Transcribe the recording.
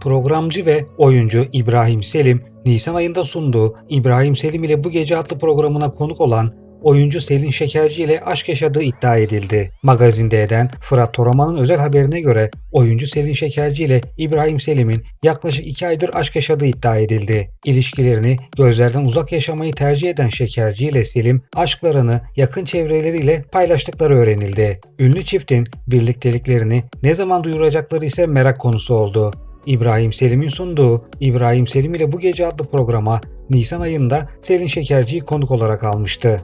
Programcı ve oyuncu İbrahim Selim, Nisan ayında sunduğu İbrahim Selim ile Bu Gece adlı programına konuk olan oyuncu Selin Şekerci ile aşk yaşadığı iddia edildi. Magazinde eden Fırat Toraman'ın özel haberine göre oyuncu Selin Şekerci ile İbrahim Selim'in yaklaşık 2 aydır aşk yaşadığı iddia edildi. İlişkilerini gözlerden uzak yaşamayı tercih eden Şekerci ile Selim aşklarını yakın çevreleriyle paylaştıkları öğrenildi. Ünlü çiftin birlikteliklerini ne zaman duyuracakları ise merak konusu oldu. İbrahim Selim'in sunduğu İbrahim Selim ile Bu Gece adlı programa Nisan ayında Selin Şekerci'yi konuk olarak almıştı.